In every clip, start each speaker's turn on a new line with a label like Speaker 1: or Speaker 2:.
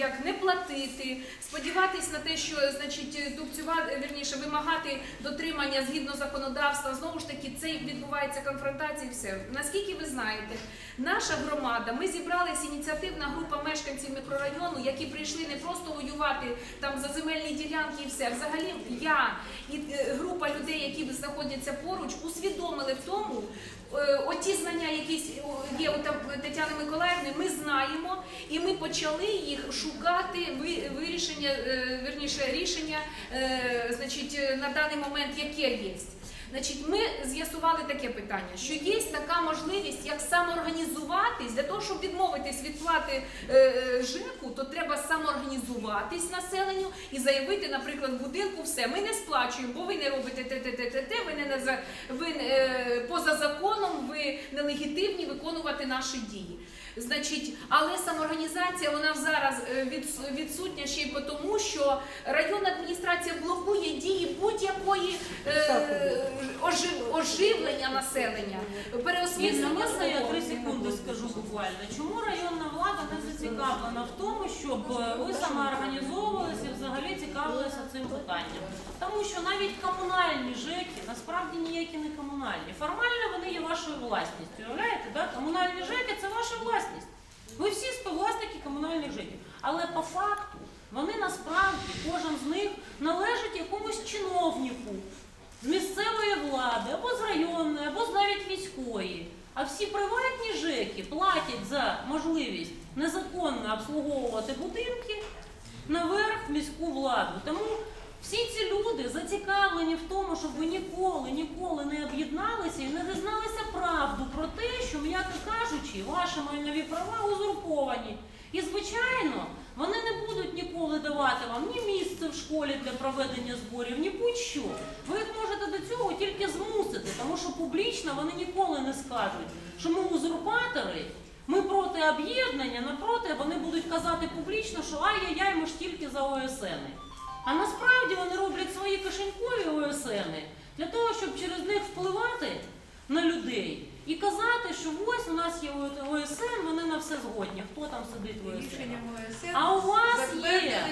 Speaker 1: як не платити, сподіватись на те, що значить дукцювати, вірніше вимагати дотримання згідно законодавства. Знову ж таки, це відбувається конфронтація. Все наскільки ви знаєте, наша громада, ми зібралась ініціативна група мешканців мікрорайону, які прийшли не просто воювати там за земельні ділянки і все. Взагалі, я і е, група людей, які знаходяться поруч, усвідомили в тому. Е, Оті знання, які є у Тетяни Миколаївни, ми знаємо, і ми почали їх шукати ви- вирішення, е, верніше рішення, е, значить, на даний момент, яке є. Значить, ми з'ясували таке питання, що є така можливість, як самоорганізуватись для того, щоб відмовитись від плати е, е, ЖЕКу, то треба самоорганізуватись населенню і заявити, наприклад, будинку все. Ми не сплачуємо, бо ви не робите те, те, те, те, те, ви не ви е, поза законом, ви нелегітимні виконувати наші дії. Значить, але самоорганізація вона зараз е, відсутня ще й по тому, що районна адміністрація блокує дії будь-якої е, ожив- оживлення населення,
Speaker 2: Інна,
Speaker 1: переосмислення
Speaker 2: можна я три секунди скажу буквально. Чому районна влада не зацікавлена в тому, щоб е, ви самоорганізовувалися і взагалі цікавилися цим питанням? Тому що навіть комунальні ЖЕКи насправді ніякі не комунальні. Формально вони є вашою власністю. Уявляєте, да? комунальні ЖЕКи це ваша власність. Ви всі співвласники комунальних ЖЕКів. Але по факту вони насправді, кожен з них належить якомусь чиновнику з місцевої влади, або з районної, або навіть міської. А всі приватні ЖЕКи платять за можливість незаконно обслуговувати будинки наверх міську владу. Тому всі ці люди зацікавлені в тому, щоб ви ніколи, ніколи не об'єдналися і не дізналися правду про те, що, м'яко кажучи, ваші майнові права узурповані. І, звичайно, вони не будуть ніколи давати вам ні місце в школі для проведення зборів, ні будь-що. Ви їх можете до цього тільки змусити, тому що публічно вони ніколи не скажуть, що ми узурпатори, ми проти об'єднання, напроти вони будуть казати публічно, що ай-яй-яй, ми ж тільки за ОСН. А насправді вони роблять свої кишенькові ОСН для того, щоб через них впливати на людей і казати, що ось у нас є ОСН, вони на все згодні. Хто там сидить в ОСН? А у вас є.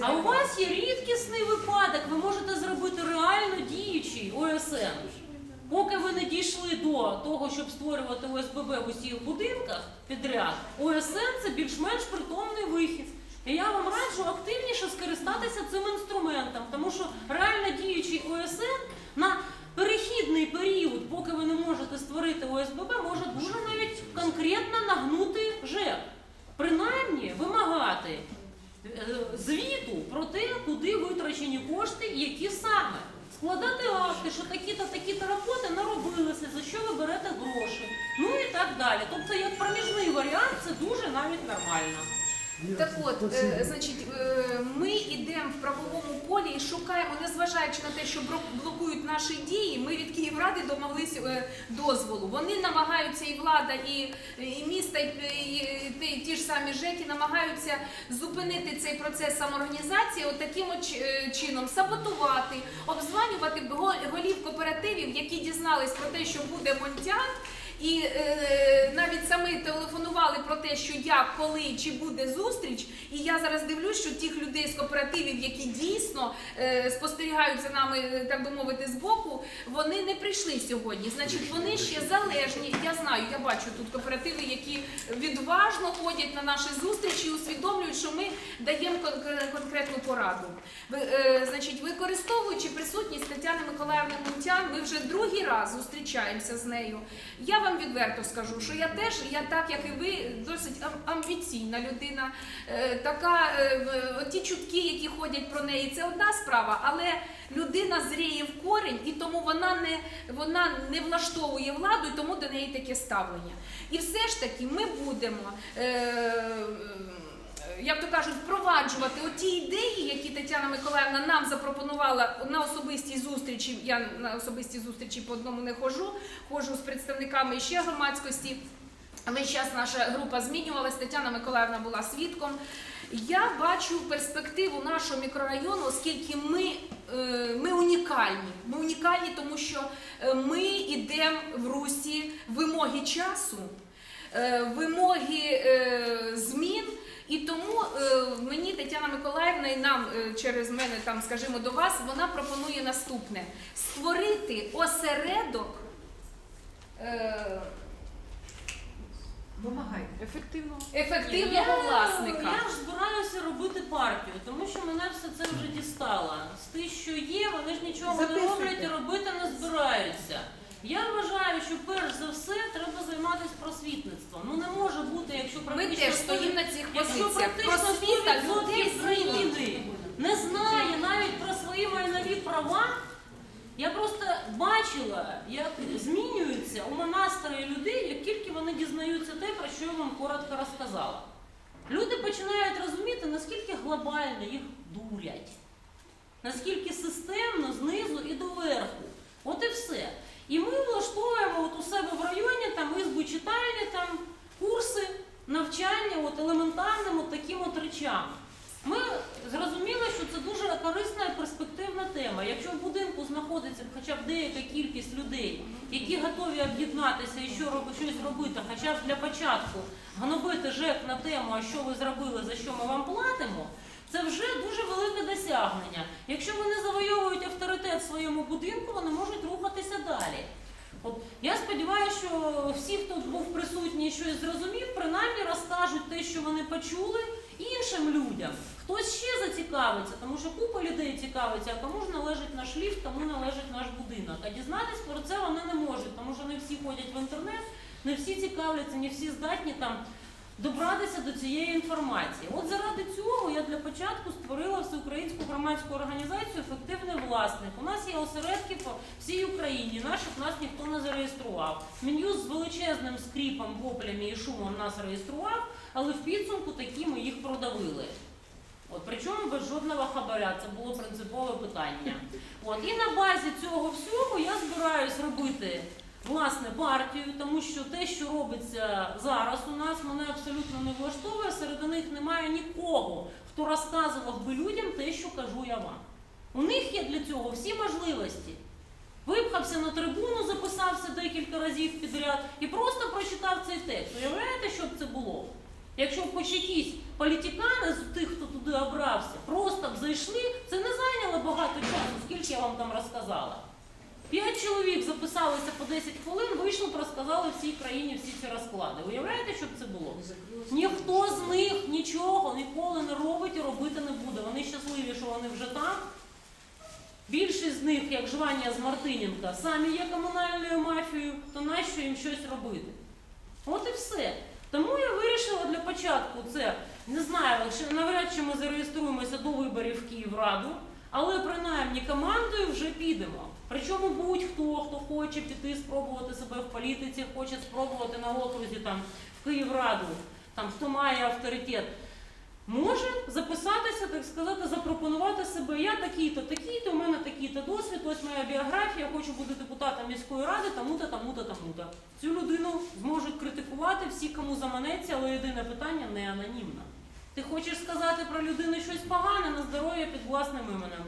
Speaker 2: А у вас є рідкісний випадок, ви можете зробити реально діючий ОСН. Поки ви не дійшли до того, щоб створювати ОСББ в усіх будинках підряд, ОСН це більш-менш притомний вихід. І я вам раджу активніше скористатися цим інструментом, тому що реально діючий ОСН на перехідний період, поки ви не можете створити ОСББ, може дуже навіть конкретно нагнути ЖЕК. Принаймні вимагати е, звіту про те, куди витрачені кошти і які саме. Складати акти, що такі-то такі-то роботи наробилися, за що ви берете гроші, ну і так далі. Тобто, як
Speaker 1: Так от, е, значить, е, ми йдемо в правовому полі і шукаємо, незважаючи на те, що бро- блокують наші дії, ми від Київради домоглися е, дозволу. Вони намагаються, і влада, і, і міста, і, і, ті- ті ж самі ЖЕКи намагаються зупинити цей процес самоорганізації, от таким от ч- е, чином саботувати, обзванювати го- голів кооперативів, які дізнались про те, що буде монтян. І е, навіть самі телефонували про те, що як, коли чи буде зустріч. І я зараз дивлюсь, що тих людей з кооперативів, які дійсно е, спостерігають за нами, е, так би мовити, збоку, вони не прийшли сьогодні. Значить, вони ще залежні. Я знаю, я бачу тут кооперативи, які відважно ходять на наші зустрічі, усвідомлюють, даємо конкретну пораду. Е, значить, використовуючи присутність Тетяни Миколаївни Мунтян, ми вже другий раз зустрічаємося з нею. Я вам відверто скажу, що я теж, я так як і ви, досить ам- амбіційна людина. Е, така е, ті чутки, які ходять про неї, це одна справа, але людина зріє в корінь, і тому вона не вона не влаштовує владу, і тому до неї таке ставлення. І все ж таки ми будемо. Як то кажуть, впроваджувати оті ідеї, які Тетяна Миколаївна нам запропонувала на особистій зустрічі. Я на особистій зустрічі по одному не ходжу, ходжу з представниками ще громадськості. Весь час наша група змінювалась. Тетяна Миколаївна була свідком. Я бачу перспективу нашого мікрорайону, оскільки ми, е, ми унікальні. Ми унікальні, тому що е, ми йдемо в русі вимоги часу, е, вимоги змін. І тому е, мені Тетяна Миколаївна і нам е, через мене, там, скажімо, до вас, вона пропонує наступне: створити осередок. Е,
Speaker 3: Вимагай.
Speaker 1: ефективного
Speaker 2: Я-
Speaker 1: власника.
Speaker 2: Я ж збираюся робити партію, тому що мене все це вже дістало. З тих, що є, вони ж нічого не роблять і робити не збираються. Я вважаю, що перш за все треба займатися просвітництвом. Ну не може бути, якщо
Speaker 1: Ми
Speaker 2: практично
Speaker 1: теж стоїмо на цих
Speaker 2: Якщо
Speaker 1: позиціях.
Speaker 2: практично
Speaker 1: Просвіта
Speaker 2: 100%
Speaker 1: людей
Speaker 2: країни не знає навіть про свої майнові права, я просто бачила, як змінюються у монастирі людей, як тільки вони дізнаються те, про що я вам коротко розказала. Люди починають розуміти, наскільки глобально їх дурять, наскільки системно знизу і доверху. От і все. І ми влаштовуємо от у себе в районі там ізбу читальні, там курси, навчання от елементарним от таким от речам. Ми зрозуміли, що це дуже корисна і перспективна тема. Якщо в будинку знаходиться хоча б деяка кількість людей, які готові об'єднатися і що роб- щось робити, хоча б для початку гнобити ЖЕК на тему, а що ви зробили, за що ми вам платимо, це вже дуже велике досягнення. Якщо вони завойовують авторитет в своєму будинку, вони можуть рухатися далі. От я сподіваюся, що всі, хто був присутній щось зрозумів, принаймні розкажуть те, що вони почули іншим людям. Хтось ще зацікавиться, тому що купа людей цікавиться, а кому ж належить наш ліфт, кому належить наш будинок. А дізнатись про це вони не можуть, тому що не всі ходять в інтернет, не всі цікавляться, не всі здатні там добратися до цієї інформації. От заради цього я для початку створила всеукраїнську громадську організацію Ефективний власник. У нас є осередки по всій Україні. Наших нас ніхто не зареєстрував. Мін'юз з величезним скріпом, воплями і шумом нас реєстрував, але в підсумку такі ми їх продавили. От причому без жодного хабаря, це було принципове питання. От і на базі цього всього я збираюсь робити власне партію, тому що те, що робиться зараз у нас, не влаштовує. Серед них немає нікого, хто розказував би людям те, що кажу я вам. У них є для цього всі можливості. Випхався на трибуну, записався декілька разів підряд і просто прочитав цей текст. Уявляєте, що б це було? Якщо б хоч якісь політикани з тих, хто туди обрався, просто б зайшли, це не зайняло багато часу, скільки я вам там розказала. П'ять чоловік записалися по 10 хвилин, вийшли б розказали всій країні всі ці розклади. Уявляєте, що б це було? Ніхто з них нічого ніколи не робить і робити не буде. Вони щасливі, що вони вже там. Більшість з них, як Жвання з Мартиненка, самі є комунальною мафією, то нащо їм щось робити? От і все. Тому я вирішила для початку це, не знаю, навряд чи ми зареєструємося до виборів в Київраду, але принаймні командою вже підемо. Причому будь-хто, хто хоче піти спробувати себе в політиці, хоче спробувати на окрузі там в Київраду, там хто має авторитет, може записатися, так сказати, запропонувати себе. Я такий-то, такий-то, у мене такий-то досвід, ось моя біографія, хочу бути депутатом міської ради, тому-то, тому-то, тому-то. Цю людину зможуть критикувати всі, кому заманеться, але єдине питання не анонімно. Ти хочеш сказати про людину щось погане на здоров'я під власним іменем.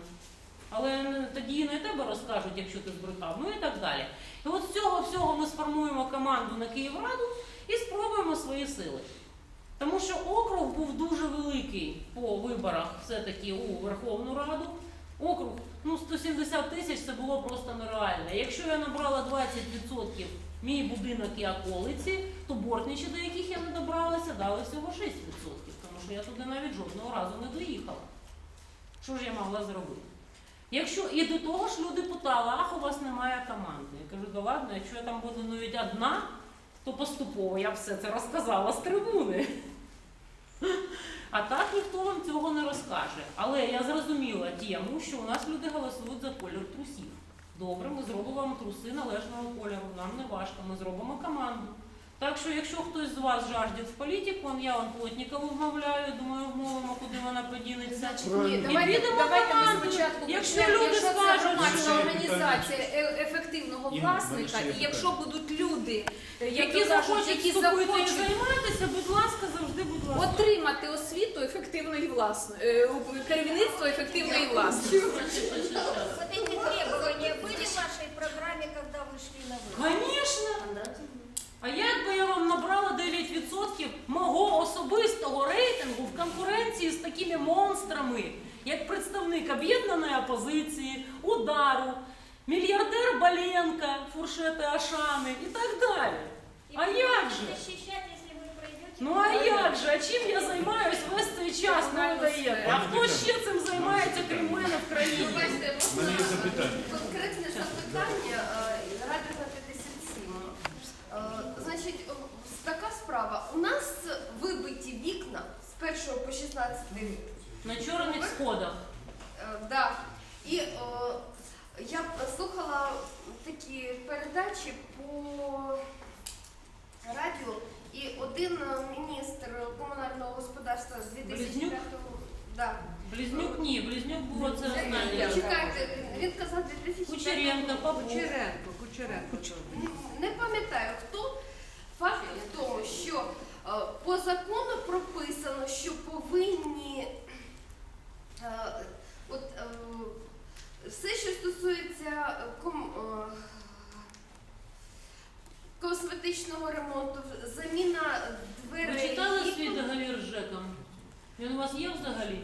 Speaker 2: Але тоді не тебе розкажуть, якщо ти збрехав, ну і так далі. І от з цього всього ми сформуємо команду на Київраду і спробуємо свої сили. Тому що округ був дуже великий по виборах все-таки у Верховну Раду. Округ, ну 170 тисяч це було просто нереально. Якщо я набрала 20% мій будинок і околиці, то бортничі, до яких я не добралася, дали всього 6%, тому що я туди навіть жодного разу не доїхала. Що ж я могла зробити? Якщо і до того ж люди питали, ах, у вас немає команди. Я кажу, да ладно, якщо я там буду навіть одна, то поступово я все це розказала з трибуни. А так ніхто вам цього не розкаже. Але я зрозуміла тему, що у нас люди голосують за колір трусів. Добре, ми зробимо вам труси належного кольору, нам не важко, ми зробимо команду. Так що, якщо хтось з вас жажде в політику, он я вам Плотнікову вмовляю, думаю, вмовимо, куди вона подінеться.
Speaker 1: Значить, ні,
Speaker 4: Правильно.
Speaker 1: давайте,
Speaker 2: підемо
Speaker 1: давайте ми
Speaker 2: командою.
Speaker 1: спочатку
Speaker 2: Якщо
Speaker 1: почнемо.
Speaker 2: люди
Speaker 1: якщо це
Speaker 2: скажуть,
Speaker 1: громадська
Speaker 4: що-
Speaker 1: організація е- ефективного
Speaker 4: Інна,
Speaker 1: власника,
Speaker 4: в мене ще є
Speaker 1: і якщо будуть люди, е, як
Speaker 2: Які
Speaker 1: то кажуть,
Speaker 2: захочуть
Speaker 1: які
Speaker 2: вступити і
Speaker 1: захочуть
Speaker 2: займатися, будь ласка, завжди, будь ласка.
Speaker 1: отримати освіту ефективної власної, керівництво ефективної власності.
Speaker 5: Вот эти требования были в вашей программе, когда вы шли на выборы?
Speaker 2: Звісно. А як би я вам набрала 9% мого особистого рейтингу в конкуренції з такими монстрами, як представник об'єднаної опозиції, удару, мільярдер Баленка, фуршети Ашани і так далі. А як же? Ну а як же? А чим я займаюсь весь цей час? Ну, видаєте? А хто ще цим займається, крім мене в країні?
Speaker 4: Конкретне запитання е, Радіо 57. Е, Значить, о, така справа. У нас вибиті вікна з 1 по 16 рік.
Speaker 2: На чорних сходах.
Speaker 4: Е, Да. І е, я слухала такі передачі по радіо, і один е, міністр комунального господарства з 2005 року. Да.
Speaker 2: Близнюк ні, близнюк було це останнє.
Speaker 4: Чекайте, він казав 2005
Speaker 2: Кучеренко, Попов.
Speaker 3: Кучеренко, Кучеренко.
Speaker 4: Не пам'ятаю хто. Факт в тому, що по закону прописано, що повинні е, от, е, все, що стосується е, е, косметичного ремонту, заміна
Speaker 2: Ви читали свій договір з ЖЕКом? Він у вас є взагалі?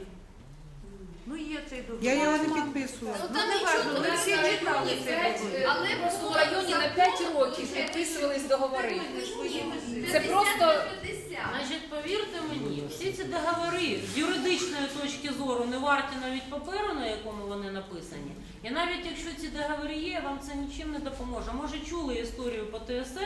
Speaker 3: Ну є цей договір.
Speaker 6: Я його не підписую.
Speaker 4: Ну,
Speaker 3: Ну,
Speaker 4: там
Speaker 3: не важливо, ми всі читали цей
Speaker 4: п'ять,
Speaker 3: договір.
Speaker 4: Але
Speaker 1: Просто в районі на 5 років підписувались договори. Це просто-
Speaker 2: Значить, повірте мені, всі ці договори з юридичної точки зору не варті навіть паперу, на якому вони написані. І навіть якщо ці договори є, вам це нічим не допоможе. Може, чули історію по ТСН?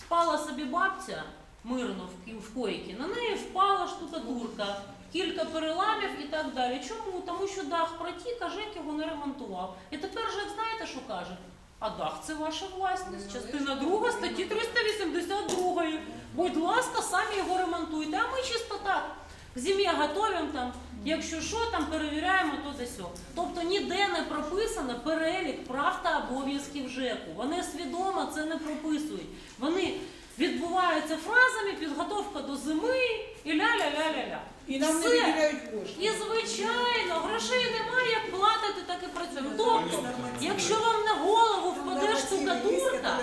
Speaker 2: Спала собі бабця мирно в, в койці, на неї впала штукатурка, кілька переламів і так далі. Чому? Тому що дах протік, а ЖЕК його не ремонтував. І тепер ЖЕК знаєте, що каже? А дах це ваша власність. Частина 2 статті 382. Будь ласка, самі його ремонтуйте. А ми чисто так. К зимі готуємо там, якщо що, там перевіряємо то да сьо. Тобто ніде не прописано перелік прав та обов'язків ЖЕКу. Вони свідомо це не прописують. Вони відбуваються фразами підготовка до зими і ля-ля-ля-ля-ля.
Speaker 6: І нам не
Speaker 2: Все.
Speaker 6: виділяють кошти.
Speaker 2: І звичайно, грошей немає, як платити, так і працюємо. Тобто, якщо вам на голову впаде штукатурка,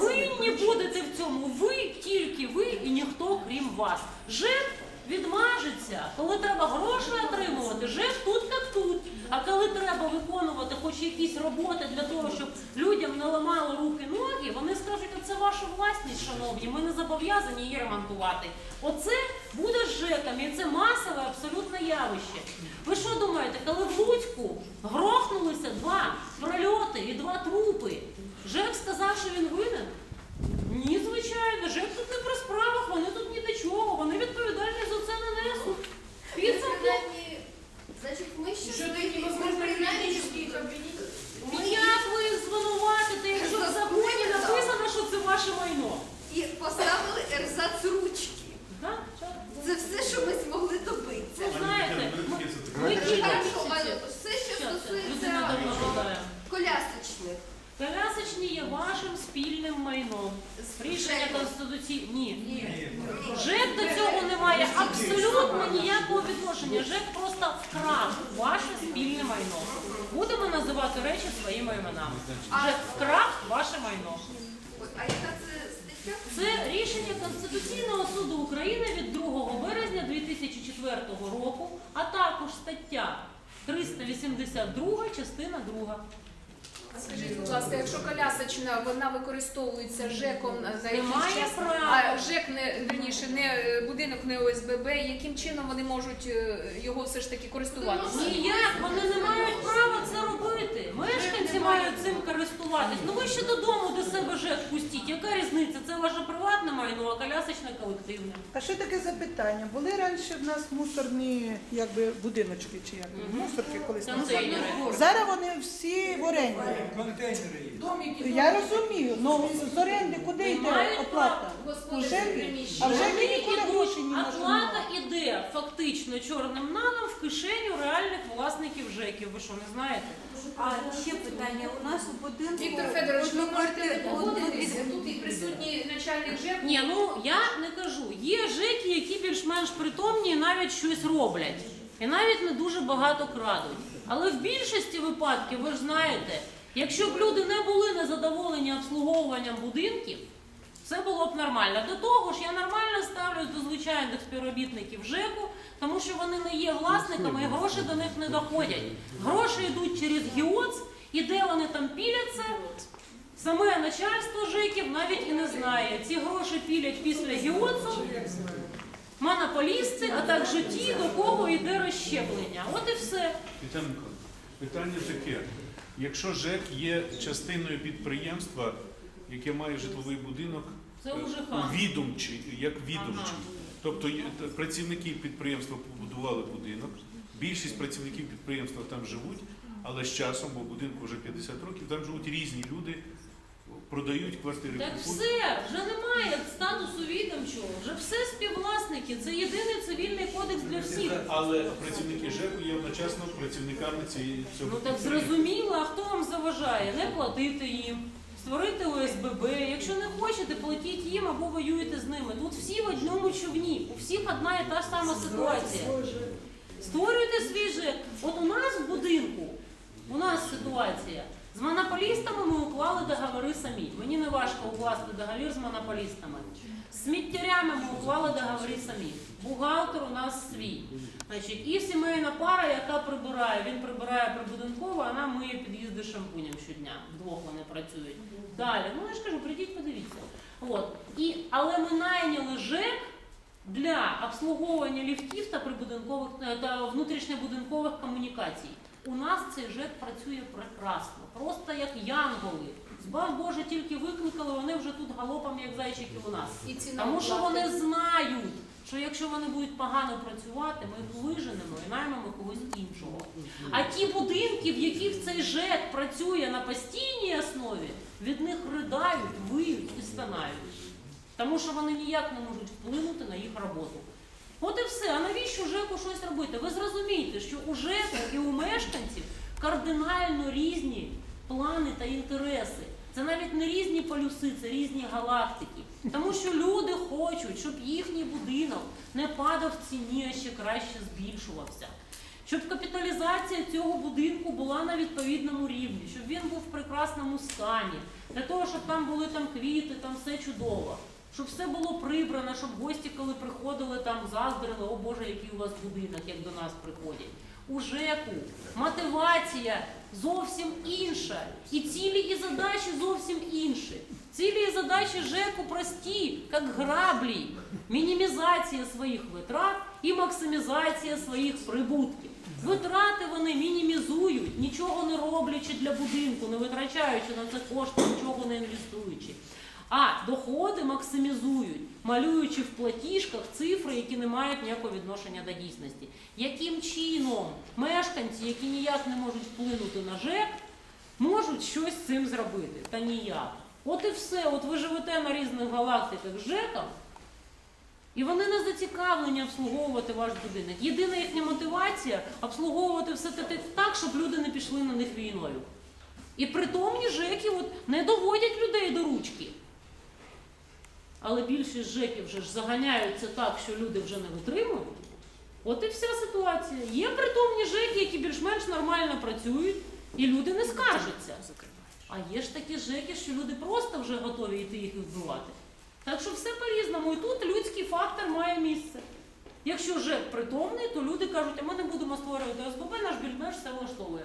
Speaker 2: винні будете в цьому ви, тільки ви і ніхто крім вас. ЖЕК відмажеться, коли треба гроші отримувати, ЖЕК тут як тут. А коли треба виконувати хоч якісь роботи для того, щоб людям не ламали руки ноги, вони скажуть, а це ваша власність, шановні, ми не зобов'язані її ремонтувати. Оце буде з і це масове абсолютно явище. Ви що думаєте, коли в Луцьку грохнулися два прольоти і два трупи, ЖЕК сказав, що він винен? Ні, звичайно, ЖЕК тут не при справах, вони тут ні до чого, вони відповідальність за це не несуть. Підсумки
Speaker 4: Принаймні, Значить, ми щасливі, ми принаймні, ми
Speaker 2: Як ви їх звинуватите, якщо в законі написано, що це ваше майно?
Speaker 4: і поставили ерзац ручки.
Speaker 2: Да? Чого?
Speaker 4: Це все, що ми змогли добитися.
Speaker 2: Ви знаєте, ми, ми
Speaker 4: Так
Speaker 2: кілька
Speaker 4: що, а,
Speaker 2: місяців.
Speaker 4: все, що
Speaker 2: Щас, людина
Speaker 4: стосується
Speaker 2: давно гадає.
Speaker 4: колясочних,
Speaker 2: Колясочні є вашим спільним майном. Рішення
Speaker 4: Жеком.
Speaker 2: Конституції ні. ЖЕК до цього не має абсолютно ніякого відношення. ЖЕК просто вкрав ваше спільне майно. Будемо називати речі своїми іменами. ЖЕК вкрав ваше майно.
Speaker 4: А яка це стаття?
Speaker 2: Це рішення Конституційного суду України від 2 березня 2004 року, а також стаття 382, частина 2.
Speaker 1: А Скажіть, будь ласка, якщо колясочна вона використовується ЖЕКом за якийсь
Speaker 2: Немає
Speaker 1: час,
Speaker 2: права.
Speaker 1: а ЖЕК не вірніше, не е, будинок не ОСББ, яким чином вони можуть е, його все ж таки користуватися?
Speaker 2: Ніяк, вони не мають права це робити. Мешканці мають цим користуватись. Ну ви ще додому до себе ЖЕК пустіть. Яка різниця? Це ваше приватне майно, а колясочне колективне.
Speaker 6: А ще таке запитання. Були раніше в нас мусорні якби, будиночки чи як мусорки колись.
Speaker 2: Контейнери.
Speaker 6: Зараз вони всі в оренді. Я розумію, але з оренди куди
Speaker 2: Не
Speaker 6: йде
Speaker 2: мають
Speaker 6: оплата?
Speaker 1: Приміщення.
Speaker 6: А в ЖЕКи
Speaker 2: Вони йдуть,
Speaker 6: грошей не можуть.
Speaker 2: оплата іде фактично чорним налом в кишеню реальних власників ЖЕКів. Ви що, не знаєте?
Speaker 7: А ще питання. У нас у будинку
Speaker 1: Віктор Федорович, ви можете не
Speaker 7: одноквартир-
Speaker 1: погодитися. Тут і присутній начальник ЖЕКу.
Speaker 2: Ні, ну я не кажу. Є ЖЕКи, які більш-менш притомні і навіть щось роблять. І навіть не дуже багато крадуть. Але в більшості випадків, ви ж знаєте, якщо б люди не були незадоволені обслуговуванням будинків, Все було б нормально. До того ж, я нормально ставлюсь до звичайних співробітників ЖЕКу, тому що вони не є власниками і гроші до них не доходять. Гроші йдуть через ГІОЦ, і де вони там піляться, саме начальство ЖЕКів навіть і не знає. Ці гроші пілять після ГІОЦу монополісти, а також ті, до кого йде розщеплення. От і все.
Speaker 8: Питання таке. Якщо ЖЕК є частиною підприємства, яке має житловий будинок
Speaker 2: Це уже
Speaker 8: відомчий, як відомчий,
Speaker 2: Ага.
Speaker 8: тобто працівники підприємства побудували будинок, більшість працівників підприємства там живуть, але з часом, бо будинку вже 50 років, там живуть різні люди, продають квартири.
Speaker 2: Так все, вже немає статусу відомчого, вже все співвласники. Це єдиний цивільний кодекс для всіх.
Speaker 8: Але працівники ЖЕКу є одночасно працівниками цієї цього.
Speaker 2: Ну так зрозуміло, а хто вам заважає? Не платити їм, створити ОСББ. Якщо не хочете, платіть їм або воюєте з ними. Тут всі в одному човні, у всіх одна і та ж сама ситуація. Створюйте свій ЖЕК. От у нас в будинку, у нас ситуація. З монополістами ми уклали договори самі. Мені не важко укласти договір з монополістами. З сміттярями ми уклали договори самі. Бухгалтер у нас свій. Значить, і сімейна пара, яка прибирає, він прибирає прибудинково, вона миє під'їзди шампунем щодня. Вдвох вони працюють. Далі, ну я ж кажу, прийдіть, подивіться. От. І, але ми найняли ЖЕК для обслуговування ліфтів та прибудинкових е, та внутрішньобудинкових комунікацій. У нас цей ЖЕК працює прекрасно, просто як янголи. Збав Боже, тільки викликали, вони вже тут галопом, як зайчики у нас.
Speaker 1: І ціна
Speaker 2: Тому що
Speaker 1: оплати.
Speaker 2: вони знають, що якщо вони будуть погано працювати, ми їх виженемо і наймемо когось іншого. А ті будинки, в яких цей ЖЕК працює на постійній основі, від них riдають, виють і станають. Тому що вони ніяк не можуть вплинути на їх роботу. От і все. А навіщо ЖЕКу щось робити? Ви зрозумієте, що у ЖЕКу і у мешканців кардинально різні плани та інтереси. Це навіть не різні полюси, це різні галактики. Тому що люди хочуть, щоб їхній будинок не падав в ціні, а ще краще збільшувався. Щоб капіталізація цього будинку була на відповідному рівні, щоб він був в прекрасному стані, для того, щоб там були там квіти, там все чудово, щоб все було прибрано, щоб гості, коли приходили, там заздрили, о Боже, який у вас будинок, як до нас приходять. У ЖЕКу мотивація зовсім інша, і цілі і задачі зовсім інші. Цілі і задачі ЖЕКу прості, як граблі, мінімізація своїх витрат і максимізація своїх прибутків. Витрати вони мінімізують, нічого не роблячи для будинку, не витрачаючи на це кошти, нічого не інвестуючи. А доходи максимізують, малюючи в платіжках цифри, які не мають ніякого відношення до дійсності. Яким чином мешканці, які ніяк не можуть вплинути на ЖЕК, можуть щось з цим зробити? Та ніяк. От і все. От ви живете на різних галактиках з ЖЕКом, і вони не зацікавлені обслуговувати ваш будинок. Єдина їхня мотивація обслуговувати все так, щоб люди не пішли на них війною. І притомні ЖЕКи от не доводять людей до ручки. Але більшість ЖЕКів вже ж заганяються так, що люди вже не витримують. От і вся ситуація. Є притомні ЖЕКи, які більш-менш нормально працюють, і люди не скаржаться. А є ж такі ЖЕКи, що люди просто вже готові йти їх вбивати. Так що все по-різному. І тут людський фактор має місце. Якщо ЖЕК притомний, то люди кажуть, а ми не будемо створювати ОСББ, наш більш-менш все влаштовує.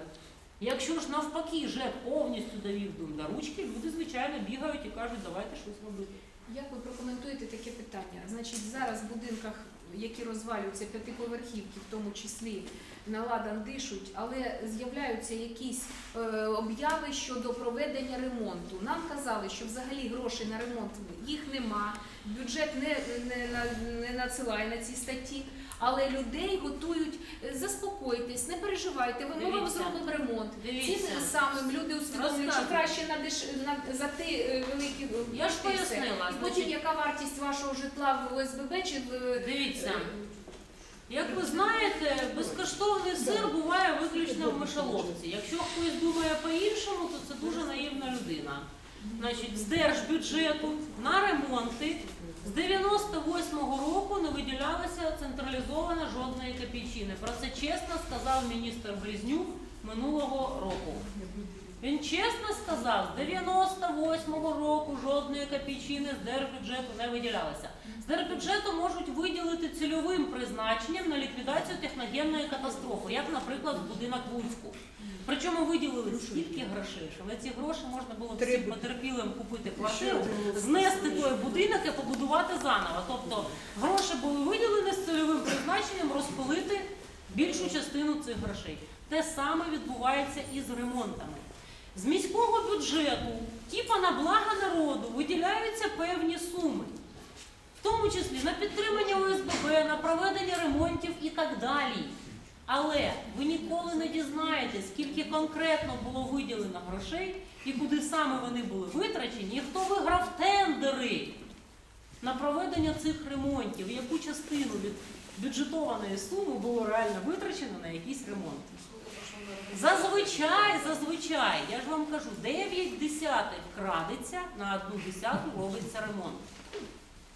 Speaker 2: Якщо ж навпаки ЖЕК повністю довів до ручки, люди, звичайно, бігають і кажуть, давайте щось робити.
Speaker 1: Як ви прокоментуєте таке питання? Значить, зараз в будинках, які розвалюються п'ятиповерхівки, в тому числі на ладан дишуть, але з'являються якісь е, обяви щодо проведення ремонту. Нам казали, що взагалі грошей на ремонт їх нема, бюджет не, не, не надсилає на ці статті. Але людей готують е, заспокойтесь, не переживайте. Ми вам зробимо ремонт.
Speaker 2: Дивіться.
Speaker 1: Цим самим люди усвідомлюють, що краще на деш... на за ті е, великі е,
Speaker 2: Я ж пояснила,
Speaker 1: І потім яка вартість вашого житла в ОСББ чи в
Speaker 2: Дивіться. Як ви знаєте, безкоштовний сир буває виключно в мишоловці. Якщо хтось думає по-іншому, то це дуже наївна людина. Значить, з держбюджету на ремонти з 98-го року не виділялася централізована жодної копійчини. Про це чесно сказав міністр Близнюк минулого року. Він чесно сказав, з 98-го року жодної копійчини з держбюджету не виділялося. З держбюджету можуть виділити цільовим призначенням на ліквідацію техногенної катастрофи, як, наприклад, будинок в Луцьку. Причому виділили стільки грошей, що на ці гроші можна було всім потерпілим купити квартиру, знести той будинок і побудувати заново. Тобто гроші були виділені з цільовим призначенням розпилити більшу частину цих грошей. Те саме відбувається і з ремонтами. З міського бюджету, типа на благо народу, виділяються певні суми, в тому числі на підтримання ОСББ, на проведення ремонтів і так далі. Але ви ніколи не дізнаєтесь, скільки конкретно було виділено грошей і куди саме вони були витрачені, і хто виграв тендери на проведення цих ремонтів, яку частину від бюджетованої суми було реально витрачено на якісь ремонти. Зазвичай, зазвичай, я ж вам кажу, 9 десятих крадеться, на одну десяту робиться ремонт.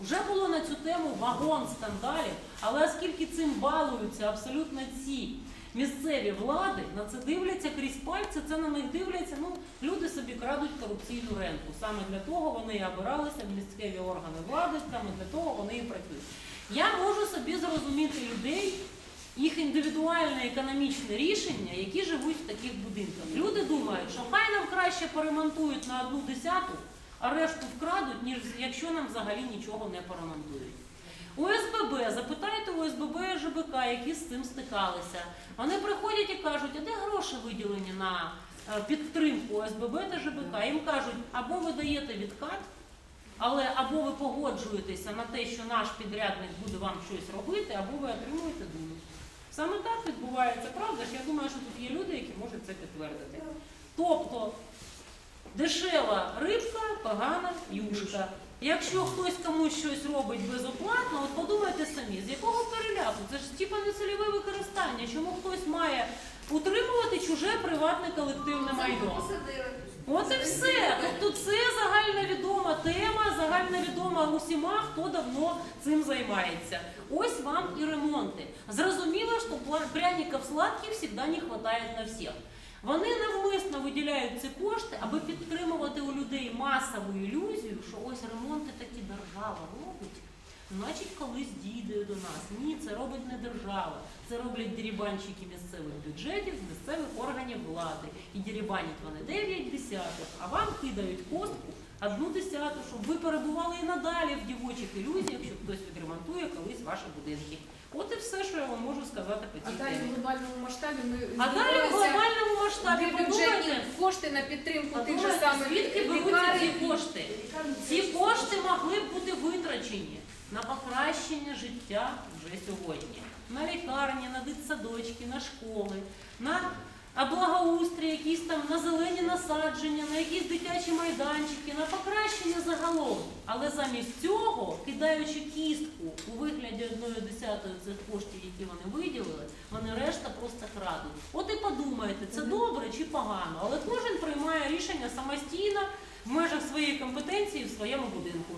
Speaker 2: Вже було на цю тему вагон скандалів, але оскільки цим балуються абсолютно ці місцеві влади, на це дивляться крізь пальці, це на них дивляться, ну, люди собі крадуть корупційну ренту. Саме для того вони і обиралися в місцеві органи влади, саме для того вони і працюють. Я можу собі зрозуміти людей, їх індивідуальне економічне рішення, які живуть в таких будинках. Люди думають, що хай нам краще поремонтують на одну десяту, а решту вкрадуть, ніж якщо нам взагалі нічого не поремонтують. ОСББ, запитайте ОСББ і ЖБК, які з цим стикалися. Вони приходять і кажуть, а де гроші виділені на е, підтримку ОСББ та ЖБК? Їм кажуть, або ви даєте відкат, але або ви погоджуєтеся на те, що наш підрядник буде вам щось робити, або ви отримуєте дулю. Саме так відбувається, правда ж? Я думаю, що тут є люди, які можуть це підтвердити. Тобто дешева рибка, погана юшка. Якщо хтось комусь щось робить безоплатно, от подумайте самі, з якого переляку? Це ж типа нецільове використання. Чому хтось має утримувати чуже приватне колективне майно? От і все. Тобто це загальновідома тема, загальновідома усіма, хто давно цим займається. Ось вам і ремонти. Зрозуміло, що пряників сладких завжди не вистачає на всіх. Вони навмисно виділяють ці кошти, аби підтримувати у людей масову ілюзію, що ось ремонти такі держава. Значить, колись дійде до нас. Ні, це робить не держава. Це роблять дерібанщики місцевих бюджетів, з місцевих органів влади. І дерібанять вони 9 десятих, а вам кидають костку одну десяту, щоб ви перебували і надалі в дівочих ілюзіях, що хтось відремонтує колись ваші будинки. От і все, що я вам можу сказати по
Speaker 1: А
Speaker 2: цій
Speaker 1: далі в глобальному масштабі ми
Speaker 2: А далі в
Speaker 1: збираємося
Speaker 2: глобальному масштабі
Speaker 1: де бюджетні
Speaker 2: подумайте,
Speaker 1: кошти на підтримку тих же
Speaker 2: подумайте,
Speaker 1: самих
Speaker 2: звідки беруться
Speaker 1: лікарень.
Speaker 2: ці кошти. Ці кошти могли б бути витрачені на покращення життя вже сьогодні. На лікарні, на дитсадочки, на школи, на благоустрій, якісь там на зелені насадження, на якісь дитячі майданчики, на покращення загалом. Але замість цього, кидаючи кістку у вигляді одної десятої цих коштів, які вони виділили, вони решта просто крадуть. От і подумайте, це добре чи погано, але кожен приймає рішення самостійно в межах своєї компетенції в своєму будинку.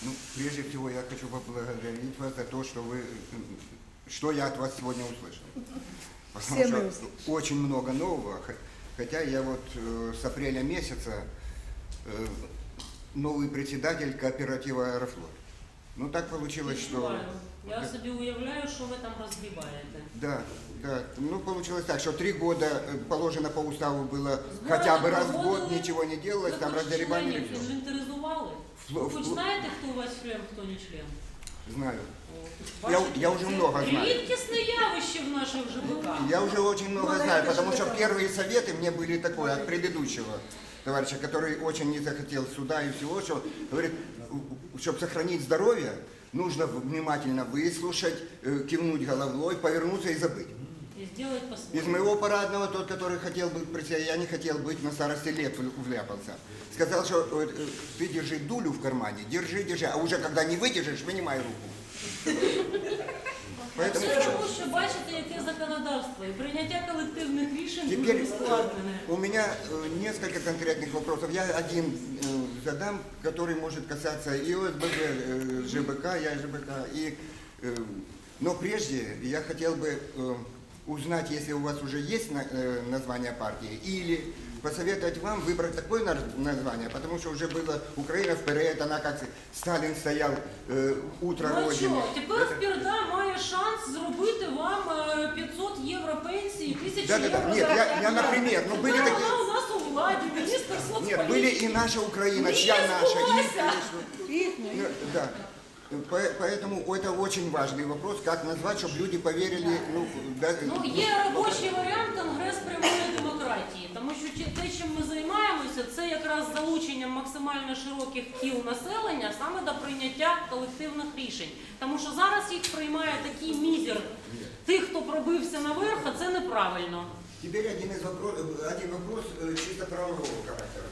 Speaker 9: Только разрешите? Ну, прежде всего я хочу поблагодарить вас за то, что вы, м, что я от вас сегодня услышал. Потому
Speaker 6: Все мы
Speaker 9: что
Speaker 6: услышали.
Speaker 9: очень много нового, х- хотя я вот э, с апреля месяца э, новый председатель кооператива «Аэрофлот». Ну так получилось, что...
Speaker 2: Відчуваю. Я собі уявляю, що ви там розгрібаєте.
Speaker 9: Да, да. Ну, получилось так, что три года э, положено по уставу было
Speaker 2: Збори
Speaker 9: хотя бы раз в
Speaker 2: проводили,
Speaker 9: год, ничего не делалось,
Speaker 2: Ви
Speaker 9: там
Speaker 2: хоч
Speaker 9: раздеребанили
Speaker 2: членів
Speaker 9: все.
Speaker 2: інвентаризували?
Speaker 9: Фло-
Speaker 2: Ви хоч
Speaker 9: фло-
Speaker 2: знаєте, хто у вас член, хто не член?
Speaker 9: Знаю.
Speaker 2: О,
Speaker 9: Я-
Speaker 2: бачите,
Speaker 9: я вже
Speaker 2: це
Speaker 9: много знаю.
Speaker 2: Рідкісне явище в наших ЖБК.
Speaker 9: Я уже очень много знаю, потому что первые советы мне были такое от предыдущего товарища, который очень не захотел суда и всего, что говорит, чтобы сохранить здоровье, нужно внимательно выслушать, э, кивнуть головой, повернуться и забыть.
Speaker 2: І зробити
Speaker 9: Из
Speaker 2: по-своєму.
Speaker 9: моего парадного, тот, который хотел быть председателем, я не хотел быть на старости лет вл- вляпался. Сказал, что э, э, ты держи дулю в кармане, держи, держи, а уже когда не выдержишь, вынимай руку. Поэтому
Speaker 2: Все тому, що бачите, яке законодавство і прийняття колективних рішень
Speaker 9: Теперь
Speaker 2: дуже ускладнене.
Speaker 9: у меня э, несколько конкретных вопросов. Я один э, задам, который может касаться и ОСББ, э, ЖБК, я ЖБК. И, э, но прежде я хотел бы э, узнать, если у вас уже есть на- э, название партии, или посоветовать вам выбрать такое нар- название, потому что уже было Украина вперед, она как Сталин стоял, э, утро
Speaker 2: Ну а
Speaker 9: Родины.
Speaker 2: що, тепер впереда має шанс зробити вам е, 500 євро пенсії, 1000
Speaker 9: Да-да-да.
Speaker 2: євро
Speaker 9: Нет, я-
Speaker 2: заробітна
Speaker 9: я, например, ну, были
Speaker 2: Тепер
Speaker 9: такие-
Speaker 2: вона у нас у владі, міністр
Speaker 9: Нет,
Speaker 2: соцполітики.
Speaker 9: были и наша Украина,
Speaker 2: Ні,
Speaker 9: чья наша. и-
Speaker 2: збулася.
Speaker 6: Їхня.
Speaker 9: Ну, Да. По- Поэтому это очень важный вопрос, как назвать, чтобы люди поверили. Ну, да,
Speaker 2: Ну, є робочий варіант Конгрес прямої демократії, тому що чи- те, чим ми займаємося, це якраз залученням максимально широких кіл населення саме до прийняття колективних рішень. Тому що зараз їх приймає такий мізер тих, хто пробився наверх, а це неправильно.
Speaker 9: Теперь один, из вопрос, один вопрос э, чисто правового характера.